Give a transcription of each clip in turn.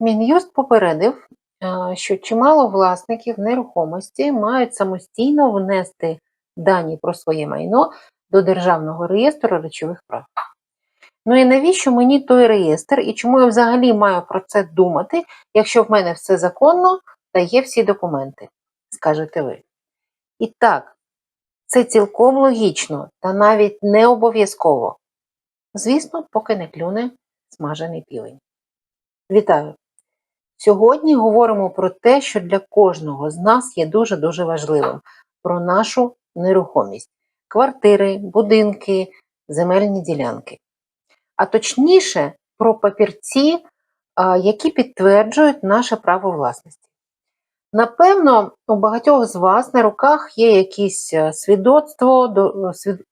Мін'юст попередив, е, що чимало власників нерухомості мають самостійно внести дані про своє майно до Державного реєстру речових прав. Ну і навіщо мені той реєстр, і чому я взагалі маю про це думати, якщо в мене все законно та є всі документи, скажете ви. І так, це цілком логічно та навіть не обов'язково. Звісно, поки не клюне смажений півень. Вітаю! Сьогодні говоримо про те, що для кожного з нас є дуже-дуже важливим про нашу нерухомість: квартири, будинки, земельні ділянки. А точніше, про папірці, які підтверджують наше право власності. Напевно, у багатьох з вас на руках є якісь е, свідоцтво, до- е, свід-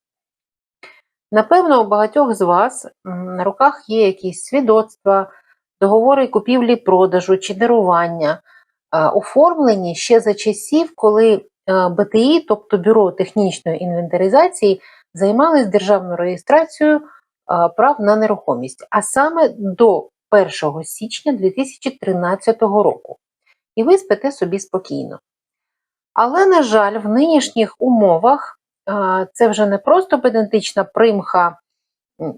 Напевно, у багатьох з вас на руках є якісь свідоцтва, договори купівлі-продажу чи дарування, оформлені ще за часів, коли е, БТІ, тобто Бюро технічної інвентаризації, займались державною реєстрацією прав на нерухомість, а саме до 1 січня 2013 року. І ви спите собі спокійно. Але, на жаль, в нинішніх умовах це вже не просто педантична примха,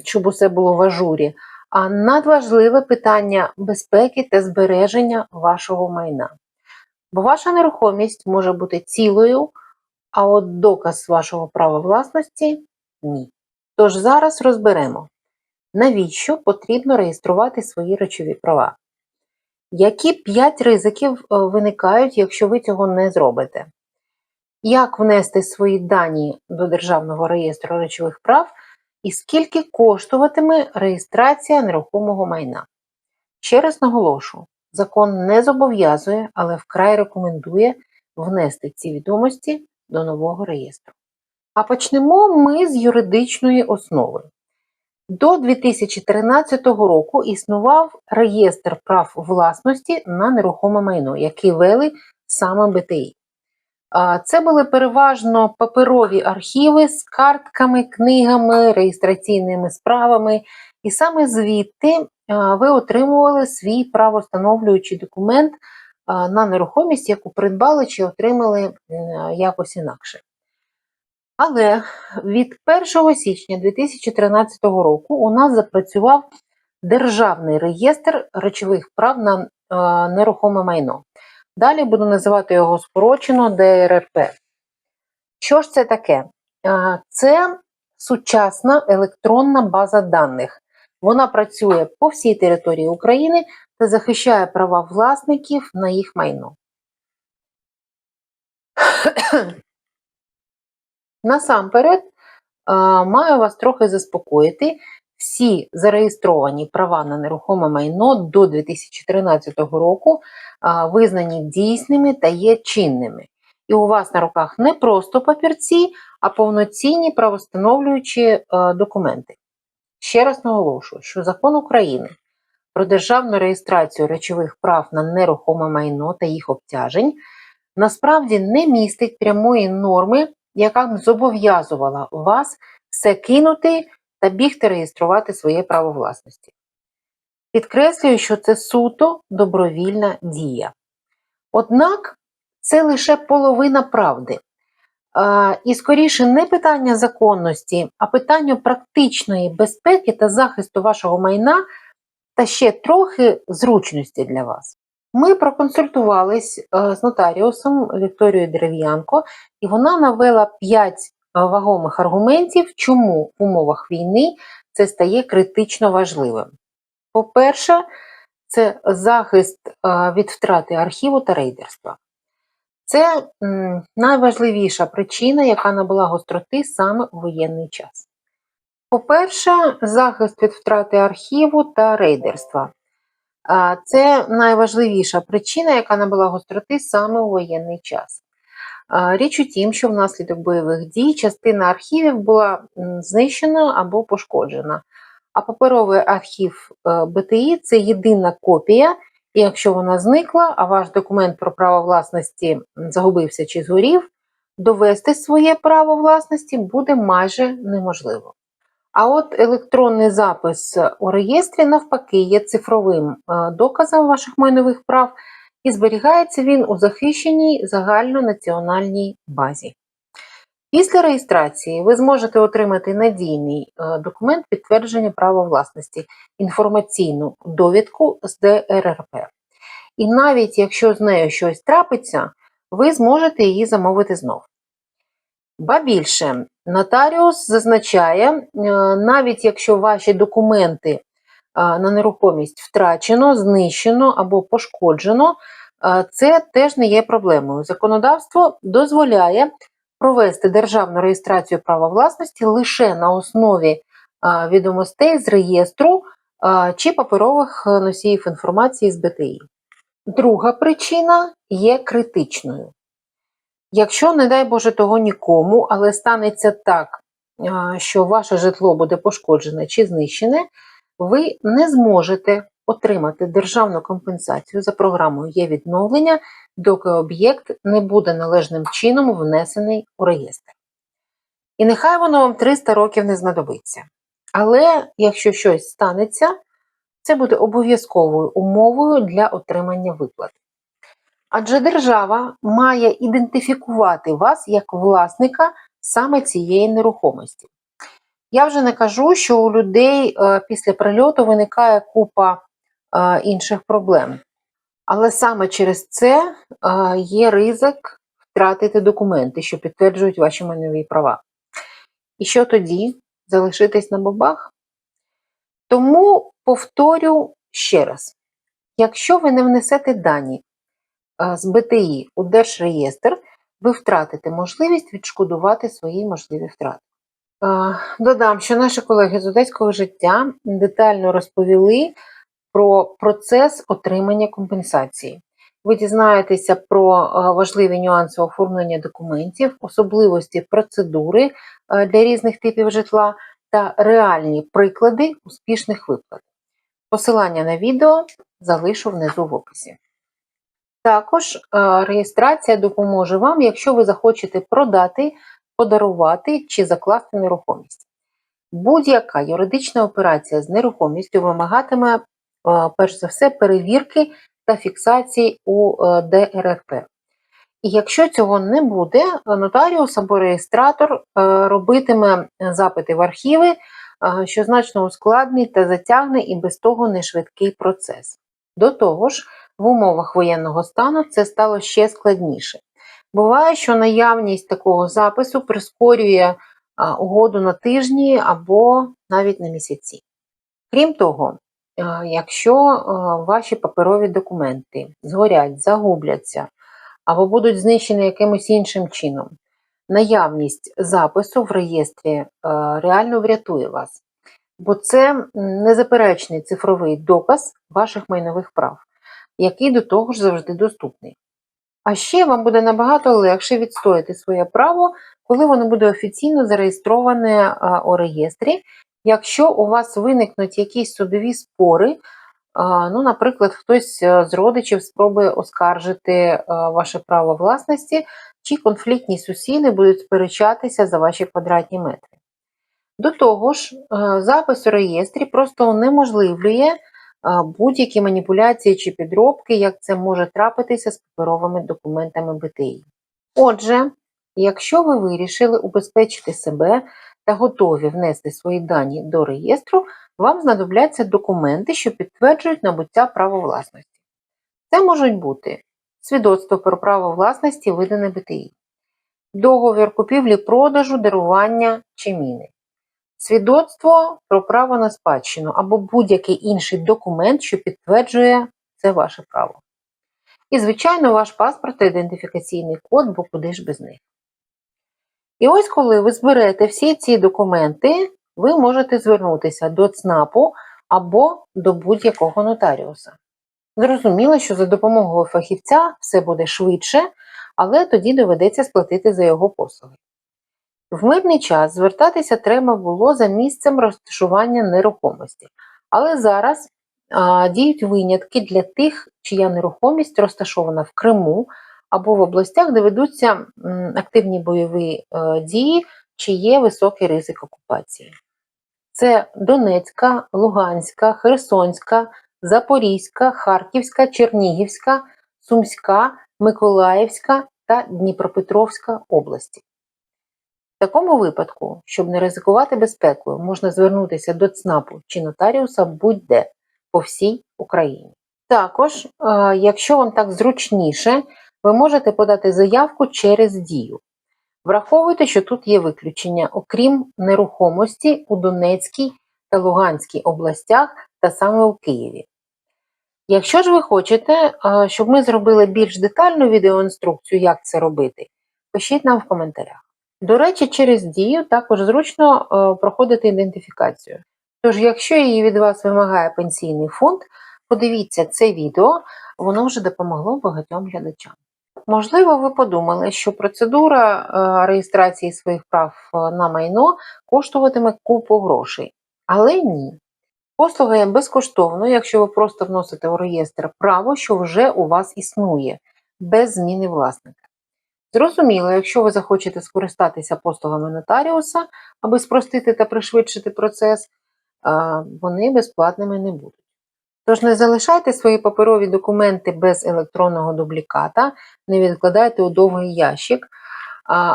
щоб усе було в ажурі, а надважливе питання безпеки та збереження вашого майна. Бо ваша нерухомість може бути цілою, а от доказ вашого права власності ні. Тож зараз розберемо, навіщо потрібно реєструвати свої речові права. Які 5 ризиків е, виникають, якщо ви цього не зробите? Як внести свої дані до Державного реєстру речових прав і скільки коштуватиме реєстрація нерухомого майна? Ще раз наголошу, закон не зобов'язує, але вкрай рекомендує внести ці відомості до нового реєстру. А почнемо ми з юридичної основи. До 2013 року існував реєстр прав власності на нерухоме майно, який вели саме БТІ. Це були переважно паперові архіви з картками, книгами, реєстраційними справами, і саме звідти ви отримували свій правостановлюючий документ на нерухомість, яку придбали чи отримали якось інакше. Але від 1 січня 2013 року у нас запрацював Державний реєстр речових прав на е, нерухоме майно. Далі буду називати його скорочено ДРРП. Що ж це таке? Це сучасна електронна база даних. Вона працює по всій території України та захищає права власників на їх майно. Насамперед, маю вас трохи заспокоїти. Всі зареєстровані права на нерухоме майно до 2013 року визнані дійсними та є чинними. І у вас на руках не просто папірці, а повноцінні правостановлюючі документи. Ще раз наголошую, що закон України про державну реєстрацію речових прав на нерухоме майно та їх обтяжень насправді не містить прямої норми, яка б зобов'язувала вас все кинути та бігти реєструвати своє право власності. Підкреслюю, що це суто добровільна дія. Однак це лише половина правди. І скоріше не питання законності, а питання практичної безпеки та захисту вашого майна та ще трохи зручності для вас. Ми проконсультувались е, з нотаріусом Вікторією Дерев'янко, і вона навела 5 вагомих аргументів, чому в умовах війни це стає критично важливим. По-перше, це захист е, від втрати архіву та рейдерства. Це найважливіша причина, яка набула гостроти саме у воєнний час. По-перше, захист від втрати архіву та рейдерства. Це найважливіша причина, яка набула гостроти саме у воєнний час. Річ у тім, що внаслідок бойових дій частина архівів була знищена або пошкоджена. А паперовий архів е, БТІ це єдина копія, і якщо вона зникла, а ваш документ про право власності загубився чи згорів, довести своє право власності буде майже неможливо. А от електронний запис у реєстрі, навпаки, є цифровим е, доказом ваших майнових прав, і зберігається він у захищеній загальнонаціональній базі. Після реєстрації ви зможете отримати надійний е, документ підтвердження права власності, інформаційну довідку з ДРРП. І навіть якщо з нею щось трапиться, ви зможете її замовити знов. Ба більше, нотаріус зазначає, е, навіть якщо ваші документи на нерухомість втрачено, знищено або пошкоджено, це теж не є проблемою. Законодавство дозволяє провести державну реєстрацію права власності лише на основі відомостей з реєстру чи паперових носіїв інформації з БТІ. Друга причина є критичною. Якщо, не дай Боже, того нікому, але станеться так, що ваше житло буде пошкоджене чи знищене, ви не зможете отримати державну компенсацію за програмою є відновлення, доки об'єкт не буде належним чином внесений у реєстр. І нехай воно вам 300 років не знадобиться. Але якщо щось станеться, це буде обов'язковою умовою для отримання виплат. Адже держава має ідентифікувати вас як власника саме цієї нерухомості. Я вже не кажу, що у людей е, після прильоту виникає купа е, інших проблем. Але саме через це е, є ризик втратити документи, що підтверджують ваші майнові права. І що тоді? Залишитись на бабах? Тому повторю ще раз: якщо ви не внесете дані з БТІ у Держреєстр, ви втратите можливість відшкодувати свої можливі втрати. Додам, що наші колеги з одеського життя детально розповіли про процес отримання компенсації. Ви дізнаєтеся про важливі нюанси оформлення документів, особливості процедури для різних типів житла та реальні приклади успішних виплат. Посилання на відео залишу внизу в описі. Також е, реєстрація допоможе вам, якщо ви захочете продати, подарувати чи закласти нерухомість. Будь-яка юридична операція з нерухомістю вимагатиме, е, перш за все, перевірки та фіксації у е, ДРП. І якщо цього не буде, нотаріус або реєстратор робитиме запити в архіви, що значно ускладнить та затягне і без того нешвидкий процес. До того ж, в умовах воєнного стану це стало ще складніше. Буває, що наявність такого запису прискорює угоду на тижні або навіть на місяці. Крім того, якщо ваші паперові документи згорять, загубляться або будуть знищені якимось іншим чином, наявність запису в реєстрі реально врятує вас, бо це незаперечний цифровий доказ ваших майнових прав який до того ж завжди доступний. А ще вам буде набагато легше відстояти своє право, коли воно буде офіційно зареєстроване у реєстрі. Якщо у вас виникнуть якісь судові спори, ну, наприклад, хтось з родичів спробує оскаржити ваше право власності, чи конфліктні сусіди будуть сперечатися за ваші квадратні метри. До того ж, запис у реєстрі просто унеможливлює будь-які маніпуляції чи підробки, як це може трапитися з паперовими документами БТІ. Отже, якщо ви вирішили убезпечити себе та готові внести свої дані до реєстру, вам знадобляться документи, що підтверджують набуття права власності. Це можуть бути свідоцтво про право власності, видане БТІ, договір купівлі-продажу, дарування чи міни, свідоцтво про право на спадщину або будь-який інший документ, що підтверджує це ваше право. І, звичайно, ваш паспорт та ідентифікаційний код, бо куди ж без них. І ось коли ви зберете всі ці документи, ви можете звернутися до ЦНАПу або до будь-якого нотаріуса. Зрозуміло, що за допомогою фахівця все буде швидше, але тоді доведеться сплатити за його послуги. В мирний час звертатися треба було за місцем розташування нерухомості, але зараз а, діють винятки для тих, чия нерухомість розташована в Криму або в областях, де ведуться активні бойові е, дії, чи є високий ризик окупації. Це Донецька, Луганська, Херсонська, Запорізька, Харківська, Чернігівська, Сумська, Миколаївська та Дніпропетровська області. В такому випадку, щоб не ризикувати безпекою, можна звернутися до ЦНАПу чи нотаріуса будь-де по всій Україні. Також, е, якщо вам так зручніше, ви можете подати заявку через дію. Враховуйте, що тут є виключення, окрім нерухомості у Донецькій та Луганській областях та саме у Києві. Якщо ж ви хочете, е, щоб ми зробили більш детальну відеоінструкцію, як це робити, пишіть нам в коментарях. До речі, через дію також зручно е, проходити ідентифікацію. Тож, якщо її від вас вимагає пенсійний фонд, подивіться це відео, воно вже допомогло багатьом глядачам. Можливо, ви подумали, що процедура е, реєстрації своїх прав е, на майно коштуватиме купу грошей. Але ні. Послуга є безкоштовною, якщо ви просто вносите у реєстр право, що вже у вас існує, без зміни власника. Зрозуміло, якщо ви захочете скористатися послугами нотаріуса, аби спростити та пришвидшити процес, вони безплатними не будуть. Тож не залишайте свої паперові документи без електронного дубліката, не відкладайте у довгий ящик,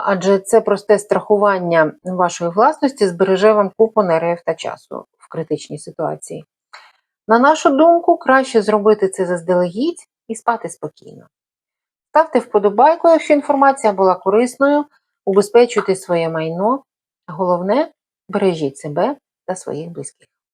адже це просте страхування вашої власності збереже вам купу нервів та часу в критичній ситуації. На нашу думку, краще зробити це заздалегідь і спати спокійно. Ставте вподобайку, якщо інформація була корисною, убезпечуйте своє майно. Головне, бережіть себе та своїх близьких.